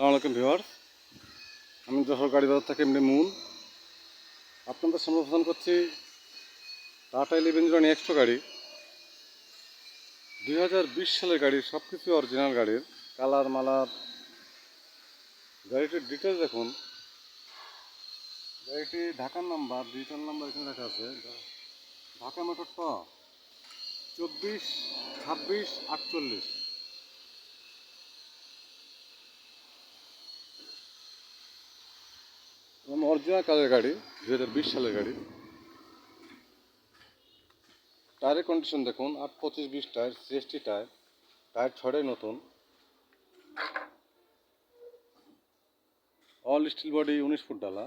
সালাম আলাইকুম ভিওয়ার আমি যশোর গাড়ি বাজার থেকে এমনি মুন। আপনাদের সামনে প্রদান করছি টাটা ইলেভেন জিরো এক্সট্রো গাড়ি। দুই হাজার বিশ সালের গাড়ি সব কিছু অরিজিনাল গাড়ির। কালার, মালার। গাড়িটির ডিটেলস দেখুন। গাড়িটি ঢাকার নাম্বার ডিজিটাল নাম্বার এখানে রাখা আছে। ঢাকা মোটর ট চব্বিশ, ছাব্বিশ, আটচল্লিশ। অরিজিনাল কালের গাড়ি দু হাজার বিশ সালের গাড়ি। টায়ারের কন্ডিশন দেখুন, আট পঁচিশ বিশ টায়ার সিএসটি টায়ার টায়ার ছড়াই নতুন। অল স্টিল বডি উনিশ ফুট ডালা।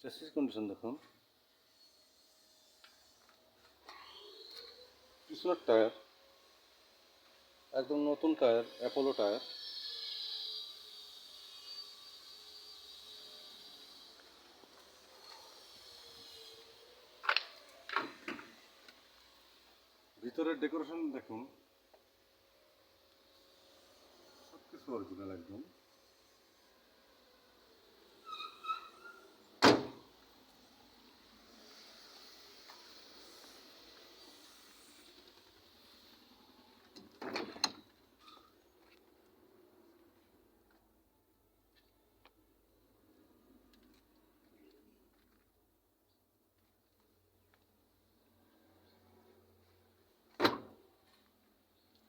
চেসিস কন্ডিশন দেখুন। পিছনের টায়ার, একদম নতুন টায়ার অ্যাপোলো টায়ার। ভিতরের ডেকোরেশন দেখুন। সব কিছু অরিজিনাল একদম।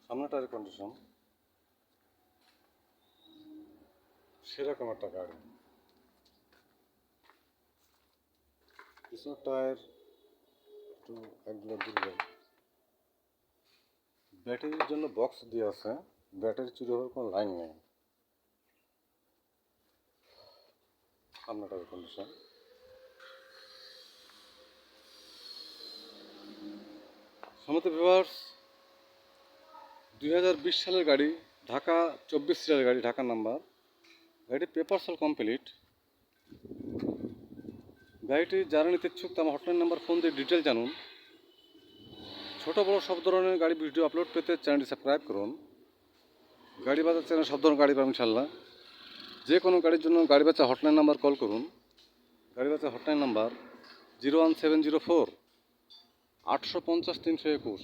সামনে টায়ার কন্ডিশন সেরকম একটা গাড়ি পিছনের টায়ার একটু একগুলো দুর্বল ব্যাটারির জন্য বক্স দিয়ে আছে ব্যাটারি চুরি হওয়ার কোনো লাইন নেই। সামনে টায়ার কন্ডিশন সমস্ত ভিউয়ার্স দুই হাজার বিশ সালের গাড়ি, ঢাকা চব্বিশ সিরিয়ালের গাড়ি, ঢাকা নাম্বার। গাড়িটি পেপার সল কমপ্লিট গাড়িটি যারা নিতে ইচ্ছুক তার হটলাইন নাম্বার ফোন দিয়ে ডিটেল জানুন। ছোটো বড়ো সব ধরনের গাড়ি ভিডিও আপলোড পেতে চ্যানেলটি সাবস্ক্রাইব করুন। গাড়ি বাজার চ্যানেল সব ধরনের গাড়ি পাবেন ইনশাল্লাহ যে কোনো গাড়ির জন্য গাড়ি বাচ্চা হটলাইন নাম্বার কল করুন। গাড়ি বাচ্চা hotline number zero one seven zero four আটশো পঞ্চাশ তিনশো একুশ।